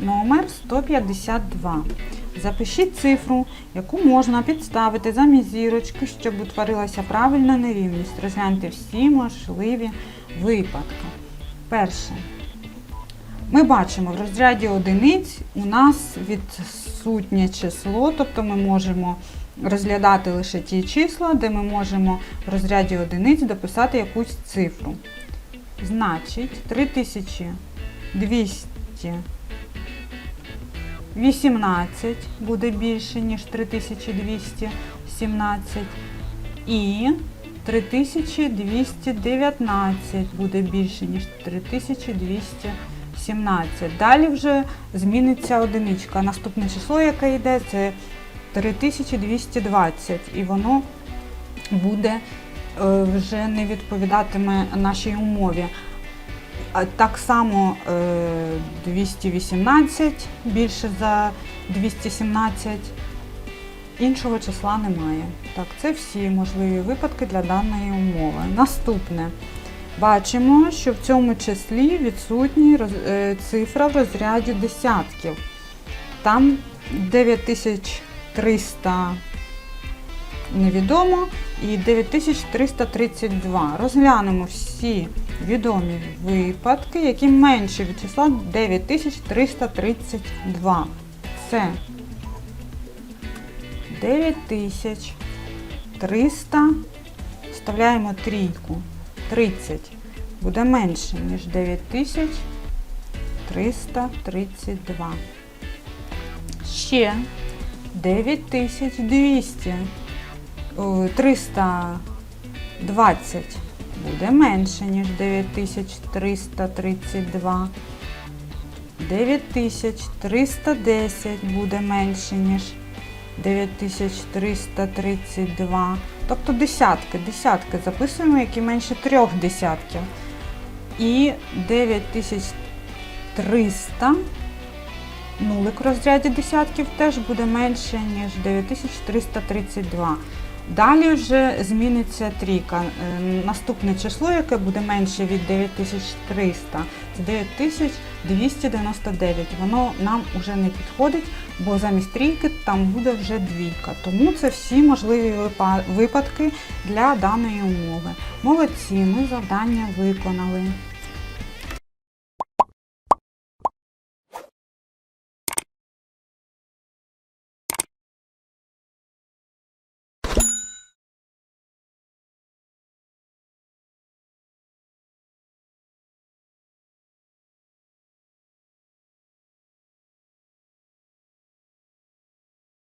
номер 152. Запишіть цифру, яку можна підставити замість зірочки, щоб утворилася правильна нерівність. Розгляньте всі можливі випадки. Перше. Ми бачимо в розряді одиниць у нас відсутнє число, тобто ми можемо розглядати лише ті числа, де ми можемо в розряді одиниць дописати якусь цифру. Значить, 3218 буде більше, ніж 3217. І 3219 буде більше, ніж 3217. Далі вже зміниться одиничка. Наступне число, яке йде, це 3220. І воно буде е, вже не відповідатиме нашій умові. Так само е, 218 більше за 217. Іншого числа немає. Так, це всі можливі випадки для даної умови. Наступне. Бачимо, що в цьому числі відсутні е, цифра в розряді десятків. Там 9300 невідомо і 9332. Розглянемо всі відомі випадки, які менші від числа 9332. Це 9300. Вставляємо трійку. 30 буде менше, ніж 9332. Ще 9200. о, 320 буде менше, ніж 9332. 9310 буде менше, ніж 9332. Тобто десятки, десятки записуємо, які менше трьох десятків. І 9300 нулик в розряді десятків теж буде менше, ніж 9332. Далі вже зміниться трійка. Е, Наступне число, яке буде менше від 9300, це 9299. Воно нам вже не підходить, бо замість трійки там буде вже двійка. Тому це всі можливі випадки для даної умови. Молодці, ми завдання виконали.